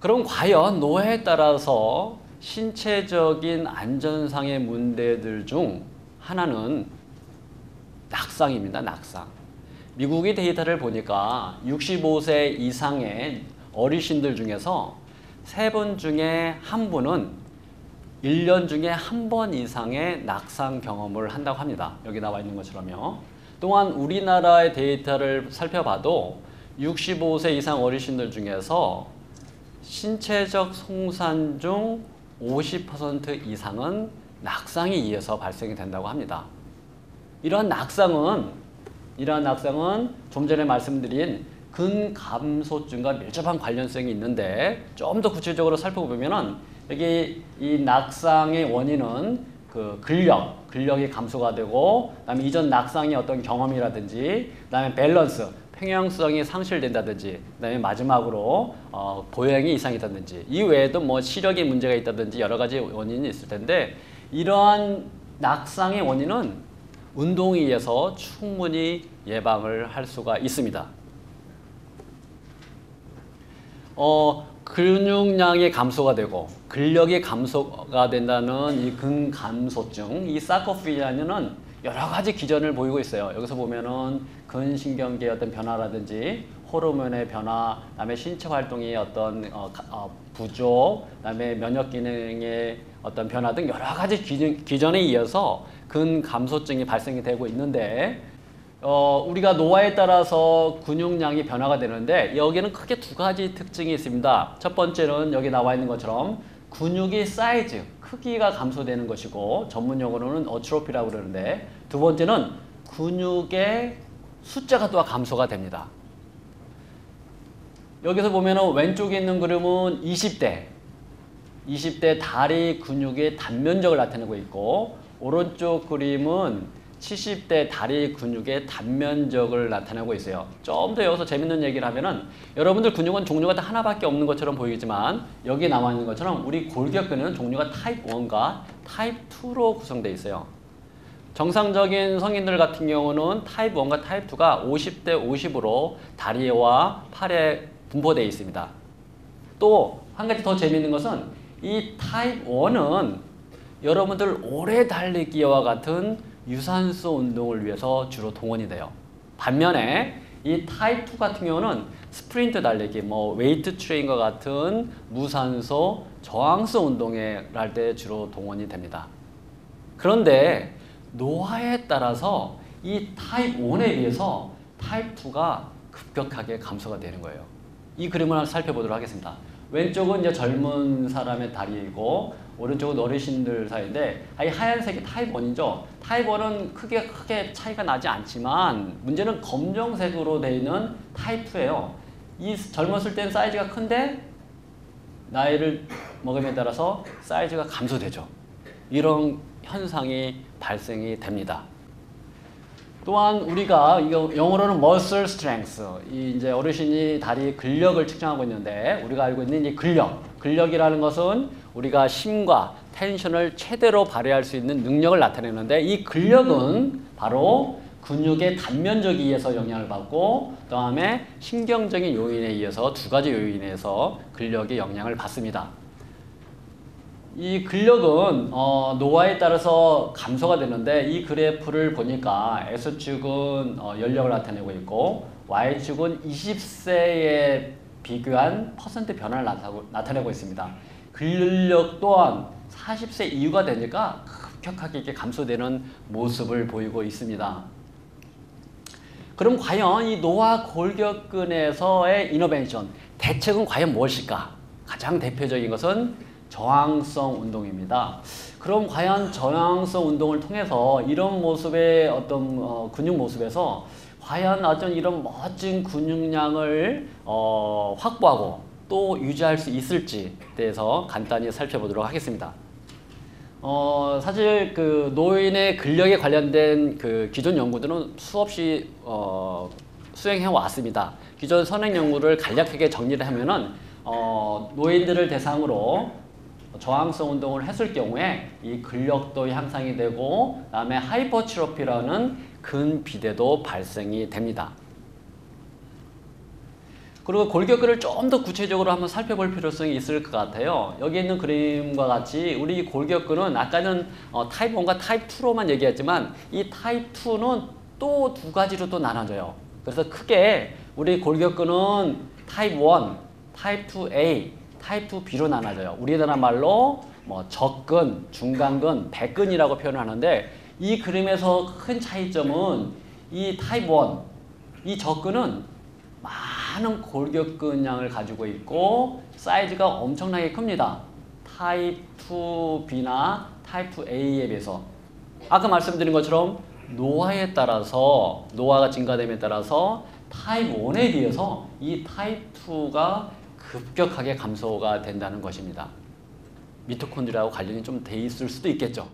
그럼 과연 노화에 따라서 신체적인 안전상의 문제들 중 하나는 낙상입니다. 낙상. 미국의 데이터를 보니까 65세 이상의 어르신들 중에서 세 분 중에 한 분은 1년 중에 한 번 이상의 낙상 경험을 한다고 합니다. 여기 나와 있는 것처럼요. 또한 우리나라의 데이터를 살펴봐도 65세 이상 어르신들 중에서 신체적 송산 중 50% 이상은 낙상에 의해서 발생이 된다고 합니다. 이러한 낙상은 이러한 낙상은 좀 전에 말씀드린 근감소증과 밀접한 관련성이 있는데 좀 더 구체적으로 살펴보면은 여기 이 낙상의 원인은 그 근력, 근력이 감소가 되고 그다음에 이전 낙상의 어떤 경험이라든지 그다음에 밸런스, 평형성이 상실된다든지 그다음에 마지막으로 어, 보행이 이상이 있다든지 이 외에도 뭐 시력에 문제가 있다든지 여러 가지 원인이 있을 텐데 이러한 낙상의 원인은 운동에 의해서 충분히 예방을 할 수가 있습니다. 어, 근육량이 감소가 되고 근력이 감소가 된다는 이 근감소증, 이 사코피아는 여러 가지 기전을 보이고 있어요. 여기서 보면은 근신경계의 어떤 변화라든지 호르몬의 변화, 그다음에 신체 활동의 어떤 어, 어, 부족, 그다음에 면역 기능의 어떤 변화 등 여러 가지 기전, 기전에 이어서 근 감소증이 발생이 되고 있는데 어, 우리가 노화에 따라서 근육량이 변화가 되는데 여기는 크게 두 가지 특징이 있습니다. 첫 번째는 여기 나와 있는 것처럼 근육의 사이즈, 크기가 감소되는 것이고 전문 용어로는 어트로피라고 그러는데 두 번째는 근육의 숫자가 또 감소가 됩니다. 여기서 보면은 왼쪽에 있는 그림은 20대 20대 다리 근육의 단면적을 나타내고 있고 오른쪽 그림은 70대 다리 근육의 단면적을 나타내고 있어요. 좀 더 여기서 재밌는 얘기를 하면은 여러분들 근육은 종류가 다 하나밖에 없는 것처럼 보이지만 여기 나와 있는 것처럼 우리 골격근은 종류가 타입 1과 타입 2로 구성되어 있어요. 정상적인 성인들 같은 경우는 타입 1과 타입 2가 50대 50으로 다리와 팔에 분포되어 있습니다. 또 한 가지 더 재미있는 것은 이 타입 1은 여러분들 오래 달리기와 같은 유산소 운동을 위해서 주로 동원이 돼요. 반면에 이 타입 2 같은 경우는 스프린트 달리기, 뭐 웨이트 트레이닝과 같은 무산소 저항성 운동에 할때 주로 동원이 됩니다. 그런데 노화에 따라서 이 타입 1에 비해서 타입 2가 급격하게 감소가 되는 거예요. 이 그림을 살펴보도록 하겠습니다. 왼쪽은 이제 젊은 사람의 다리이고 오른쪽은 어르신들 사이인데 이 하얀색이 타입 1이죠. 타입 1은 크게 크게 차이가 나지 않지만 문제는 검정색으로 되어 있는 타입 2예요. 이 젊었을 땐 사이즈가 큰데 나이를 먹음에 따라서 사이즈가 감소되죠. 이런 현상이 발생이 됩니다. 또한 우리가 영어로는 muscle strength, 이 이제 어르신이 다리 근력을 측정하고 있는데 우리가 알고 있는 이 근력, 근력이라는 것은 우리가 힘과 텐션을 최대로 발휘할 수 있는 능력을 나타내는데 이 근력은 바로 근육의 단면적에 의해서 영향을 받고 다음에 신경적인 요인에 의해서 두 가지 요인에서 근력의 영향을 받습니다. 이 근력은 어, 노화에 따라서 감소가 되는데 이 그래프를 보니까 X축은 어, 연령을 나타내고 있고 Y축은 20세에 비교한 퍼센트 변화를 나타내고 있습니다. 근력 또한 40세 이후가 되니까 급격하게 이렇게 감소되는 모습을 보이고 있습니다. 그럼 과연 이 노화 골격근에서의 이노베이션 대책은 과연 무엇일까? 가장 대표적인 것은 저항성 운동입니다. 그럼 과연 저항성 운동을 통해서 이런 모습의 어떤 어, 근육 모습에서 과연 어떤 이런 멋진 근육량을 어, 확보하고 또 유지할 수 있을지 대해서 간단히 살펴보도록 하겠습니다. 어, 사실 그 노인의 근력에 관련된 그 기존 연구들은 수없이 어, 수행해 왔습니다. 기존 선행 연구를 간략하게 정리를 하면은 어, 노인들을 대상으로 저항성 운동을 했을 경우에 이 근력도 향상이 되고 그다음에 하이퍼트로피라는 근비대도 발생이 됩니다. 그리고 골격근을 좀 더 구체적으로 한번 살펴볼 필요성이 있을 것 같아요. 여기 있는 그림과 같이 우리 골격근은 아까는 어, 타입 1과 타입 2로만 얘기했지만 이 타입 2는 또 두 가지로 또 나눠져요. 그래서 크게 우리 골격근은 타입 1, 타입 2A, 타입 2B로 나눠져요. 우리나라 말로 뭐 적근, 중간근, 백근이라고 표현하는데 이 그림에서 큰 차이점은 이 타입 1, 이 적근은 많은 골격근량을 가지고 있고 사이즈가 엄청나게 큽니다. 타입 2B나 타입 2A에 비해서 아까 말씀드린 것처럼 노화에 따라서 노화가 증가됨에 따라서 타입 1에 비해서 이 타입 2가 급격하게 감소가 된다는 것입니다. 미토콘드리아하고 관련이 좀 돼 있을 수도 있겠죠.